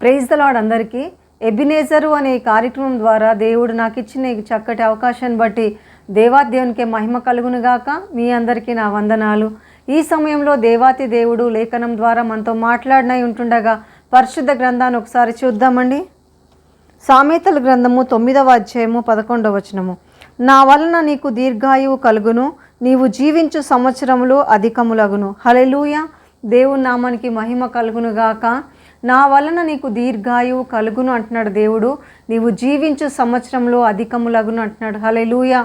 Praise the lord అందరికీ. Ebenezer అనే కార్యక్రమం ద్వారా దేవుడు నాకు ఇచ్చిన ఈ చక్కటి అవకాశాన్ని బట్టి దేవాదేవునికి మహిమ కలుగునుగాక. మీ అందరికీ నా వందనాలు. ఈ సమయంలో దేవాతి దేవుడు లేఖనం ద్వారా మనతో మాట్లాడినై ఉంటుండగా పరిశుద్ధ గ్రంథాన్ని ఒకసారి చూద్దామండి. సామెతల గ్రంథము తొమ్మిదవ అధ్యాయము పదకొండవ వచనము. నా వలన నీకు దీర్ఘాయువు కలుగును నీవు జీవించు సంవత్సరములు అధికములగును. హలెలూయ దేవుని నామానికి మహిమ కలుగును గాక నా వలన నీకు దీర్ఘాయువు కలుగును అంటున్నాడు దేవుడు. నీవు జీవించు సంవత్సరంలో అధికములగును అంటున్నాడు. హలెలూయ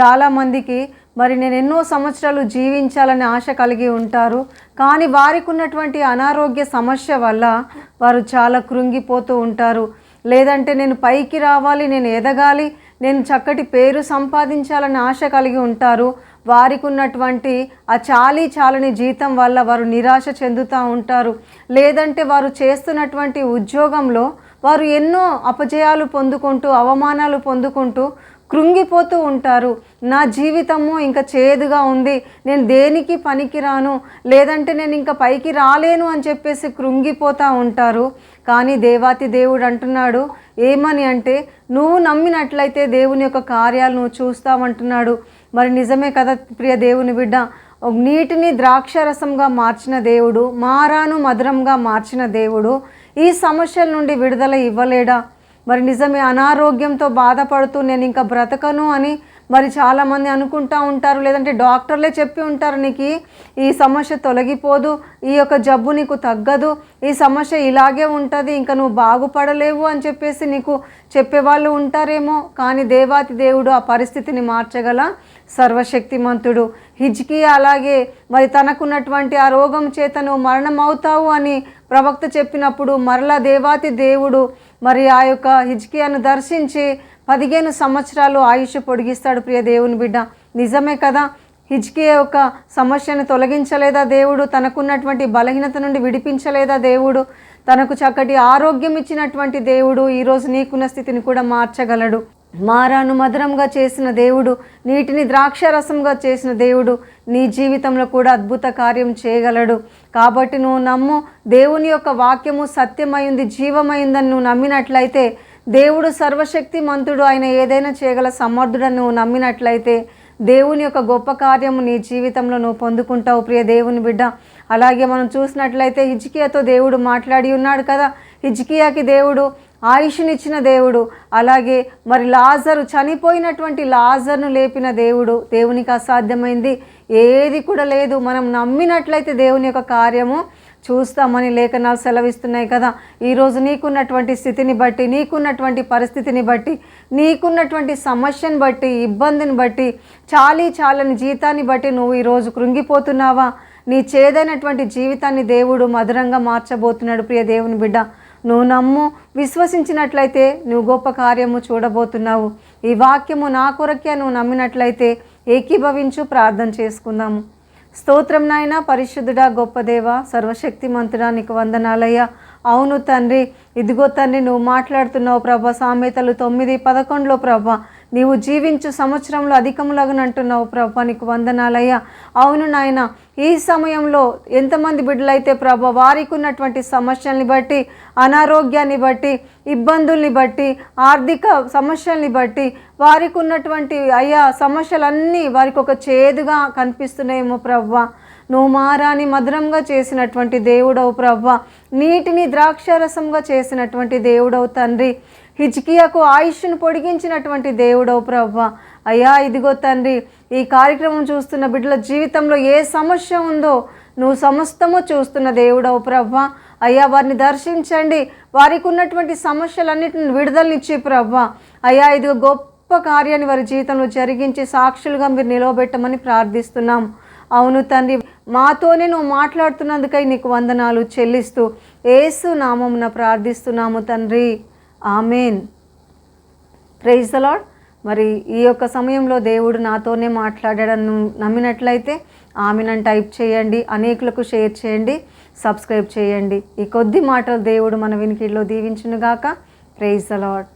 చాలామందికి మరి నేను ఎన్నో సంవత్సరాలు జీవించాలని ఆశ కలిగి ఉంటారు. కానీ వారికి ఉన్నటువంటి అనారోగ్య సమస్య వల్ల వారు చాలా కృంగిపోతూ ఉంటారు. లేదంటే నేను పైకి రావాలి నేను ఎదగాలి నేను చక్కటి పేరు సంపాదించాలని ఆశ కలిగి ఉంటారు. వారికి ఉన్నటువంటి ఆ చాలీ చాలని జీతం వల్ల వారు నిరాశ చెందుతూ ఉంటారు. లేదంటే వారు చేస్తున్నటువంటి ఉద్యోగంలో వారు ఎన్నో అపజయాలు పొందుకుంటూ అవమానాలు పొందుకుంటూ కృంగిపోతూ ఉంటారు. నా జీవితము ఇంకా చేదుగా ఉంది. నేను దేనికి పనికిరాను? లేదంటే నేను ఇంకా పైకి రాలేను అని చెప్పేసి కృంగిపోతూ ఉంటారు. కానీ దేవాతి దేవుడు అంటున్నాడు ఏమని అంటే నువ్వు నమ్మినట్లయితే దేవుని యొక్క కార్యాలు నువ్వు చూస్తావంటున్నాడు. మరి నిజమే కదా ప్రియ దేవుని బిడ్డ? నీటిని ద్రాక్షరసంగా మార్చిన దేవుడు మారాను మధురంగా మార్చిన దేవుడు ఈ సమస్యల నుండి విడుదల ఇవ్వలేడా? మరి నిజమే అనారోగ్యంతో బాధపడుతూ నేను ఇంకా బ్రతకను అని మరి చాలామంది అనుకుంటా ఉంటారు. లేదంటే డాక్టర్లే చెప్పి ఉంటారు నీకు ఈ సమస్య తొలగిపోదు ఈ యొక్క జబ్బు నీకు తగ్గదు ఈ సమస్య ఇలాగే ఉంటుంది ఇంకా నువ్వు బాగుపడలేవు అని చెప్పేసి నీకు చెప్పేవాళ్ళు ఉంటారేమో. కానీ దేవాతి దేవుడు ఆ పరిస్థితిని మార్చగల సర్వశక్తిమంతుడు. హిజ్కి అలాగే మరి తనకున్నటువంటి ఆ రోగం చేతను మరణమవుతావు మరణం అవుతావు అని ప్రవక్త చెప్పినప్పుడు మరలా దేవాతి దేవుడు మరి ఆ యొక్క హిజ్కియాను దర్శించి పదిహేను సంవత్సరాలు ఆయుష్ పొడిగిస్తాడు ప్రియ దేవుని బిడ్డ. నిజమే కదా? హిజ్కియా యొక్క సమస్యను తొలగించలేదా దేవుడు? తనకున్నటువంటి బలహీనత నుండి విడిపించలేదా దేవుడు? తనకు చక్కటి ఆరోగ్యం ఇచ్చినటువంటి దేవుడు ఈరోజు నీకున్న స్థితిని కూడా మార్చగలడు. మారాను మధురంగా చేసిన దేవుడు నీటిని ద్రాక్షరసంగా చేసిన దేవుడు నీ జీవితంలో కూడా అద్భుత కార్యం చేయగలడు. కాబట్టి నువ్వు నమ్ము దేవుని యొక్క వాక్యము సత్యమైంది జీవమైందని నువ్వు నమ్మినట్లయితే దేవుడు సర్వశక్తి మంతుడు ఆయన ఏదైనా చేయగల సమర్థుడని నువ్వు నమ్మినట్లయితే దేవుని యొక్క గొప్ప కార్యము నీ జీవితంలో నువ్వు పొందుకుంటావు ప్రియ దేవుని బిడ్డ. అలాగే మనం చూసినట్లయితే హిజ్కియాతో దేవుడు మాట్లాడి ఉన్నాడు కదా. హిజ్కియాకి దేవుడు ఆయుష్నిచ్చిన దేవుడు. అలాగే మరి లాజరు చనిపోయినటువంటి లాజర్ను లేపిన దేవుడు. దేవునికి అసాధ్యమైంది. ఏది కూడా లేదు. మనం నమ్మినట్లయితే దేవుని యొక్క కార్యము చూస్తామని లేఖనాలు సెలవిస్తున్నాయి కదా. ఈరోజు నీకున్నటువంటి స్థితిని బట్టి నీకున్నటువంటి పరిస్థితిని బట్టి నీకున్నటువంటి సమస్యను బట్టి ఇబ్బందిని బట్టి చాలీ చాలని జీతాన్ని బట్టి నువ్వు ఈరోజు కృంగిపోతున్నావా? నీ చేదైనటువంటి జీవితాన్ని దేవుడు మధురంగా మార్చబోతున్నాడు ప్రియ దేవుని బిడ్డ. నువ్వు నమ్ము విశ్వసించినట్లయితే నువ్వు గొప్ప కార్యము చూడబోతున్నావు. ఈ వాక్యము నా కొరకే నువ్వు నమ్మినట్లయితే ఏకీభవించు ప్రార్థన చేసుకుందాము. స్తోత్రం నాయన పరిశుద్ధుడా గొప్ప దేవ సర్వశక్తిమంతుడా నీకు వందనాలయ్యా. అవును తండ్రి ఇదిగో తండ్రి నువ్వు మాట్లాడుతున్నావు ప్రభా సామెతలు తొమ్మిది పదకొండులో ప్రభా. నీవు జీవించు సంవత్సరంలో అధికములగనంటున్నావు ప్రభా నీకు వందనాలయ్యా. అవును నాయన ఈ సమయంలో ఎంతమంది బిడ్డలైతే ప్రభా వారికి ఉన్నటువంటి సమస్యల్ని బట్టి అనారోగ్యాన్ని బట్టి ఇబ్బందుల్ని బట్టి ఆర్థిక సమస్యల్ని బట్టి వారికి ఉన్నటువంటి అయ్యా సమస్యలన్నీ వారికి ఒక చేదుగా కనిపిస్తున్నాయేమో ప్రవ్వా నువ్వు మారాని మధురంగా చేసినటువంటి దేవుడవు ప్రవ్వ నీటిని ద్రాక్షారసంగా చేసినటువంటి దేవుడవు తండ్రి. హిజ్కియాకు ఆయుష్ను పొడిగించినటువంటి దేవుడో ప్రభ అయ్యా ఇదిగో తండ్రి ఈ కార్యక్రమం చూస్తున్న బిడ్డల జీవితంలో ఏ సమస్య ఉందో నువ్వు సమస్తము చూస్తున్న దేవుడవు ప్రభ అయ్యా వారిని దర్శించండి. వారికి ఉన్నటువంటి సమస్యలన్నిటిని విడుదలనిచ్చి ప్రవ్వ. అయ్యా ఇదిగో గొప్ప కార్యాన్ని వారి జీవితంలో జరిగించి సాక్షులుగా మీరు నిలవబెట్టమని ప్రార్థిస్తున్నాం. అవును తండ్రి మాతోనే నువ్వు మాట్లాడుతున్నందుకై నీకు వందనాలు చెల్లిస్తూ ఏసు నామమున ప్రార్థిస్తున్నాము తండ్రి. ఆమెన్. ప్రైజ్ అలాడ్ మరి ఈ యొక్క సమయంలో దేవుడు నాతోనే మాట్లాడాడని నమ్మినట్లయితే ఆమెనని టైప్ చేయండి అనేకులకు షేర్ చేయండి సబ్స్క్రైబ్ చేయండి. ఈ కొద్ది మాటలు దేవుడు మన వినికిడిలో దీవించునుగాక. ప్రైజ్ అలాడ్